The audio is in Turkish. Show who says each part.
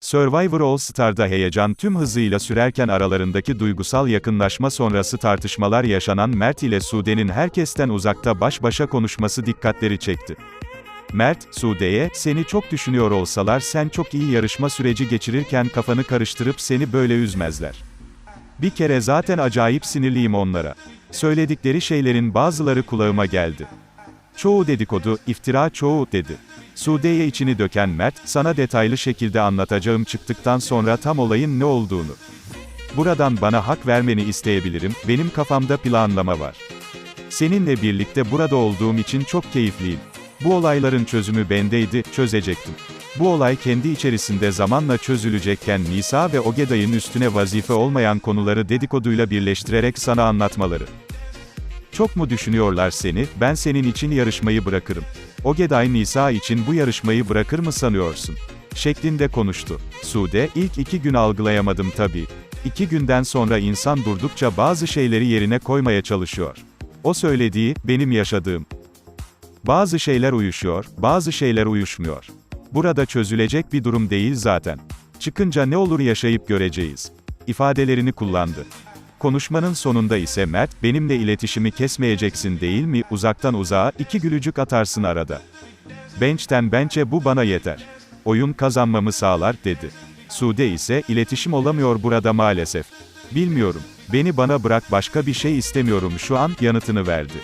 Speaker 1: Survivor All Star'da heyecan tüm hızıyla sürerken aralarındaki duygusal yakınlaşma sonrası tartışmalar yaşanan Mert ile Sude'nin herkesten uzakta baş başa konuşması dikkatleri çekti. Mert, Sude'ye, seni çok düşünüyor olsalar sen çok iyi yarışma süreci geçirirken kafanı karıştırıp seni böyle üzmezler. Bir kere zaten acayip sinirliyim onlara. Söyledikleri şeylerin bazıları kulağıma geldi. Çoğu dedikodu, iftira çoğu, dedi. Sude'ye içini döken Mert, sana detaylı şekilde anlatacağım çıktıktan sonra tam olayın ne olduğunu. Buradan bana hak vermeni isteyebilirim, benim kafamda planlama var. Seninle birlikte burada olduğum için çok keyifliyim. Bu olayların çözümü bendeydi, çözecektim. Bu olay kendi içerisinde zamanla çözülecekken Nisa ve Ogeday'ın üstüne vazife olmayan konuları dedikoduyla birleştirerek sana anlatmaları. Çok mu düşünüyorlar seni, ben senin için yarışmayı bırakırım. Ogeday Nisa için bu yarışmayı bırakır mı sanıyorsun? Şeklinde konuştu. Sude, ilk iki gün algılayamadım tabii. İki günden sonra insan durdukça bazı şeyleri yerine koymaya çalışıyor. O söylediği, benim yaşadığım. Bazı şeyler uyuşuyor, bazı şeyler uyuşmuyor. Burada çözülecek bir durum değil zaten. Çıkınca ne olur yaşayıp göreceğiz. ifadelerini kullandı. Konuşmanın sonunda ise Mert, benimle iletişimi kesmeyeceksin değil mi, uzaktan uzağa, iki gülücük atarsın arada. Bench'ten bench'e bu bana yeter. Oyun kazanmamı sağlar, dedi. Sude ise, iletişim olamıyor burada maalesef. Bilmiyorum. Beni bana bırak başka bir şey istemiyorum şu an, yanıtını verdi.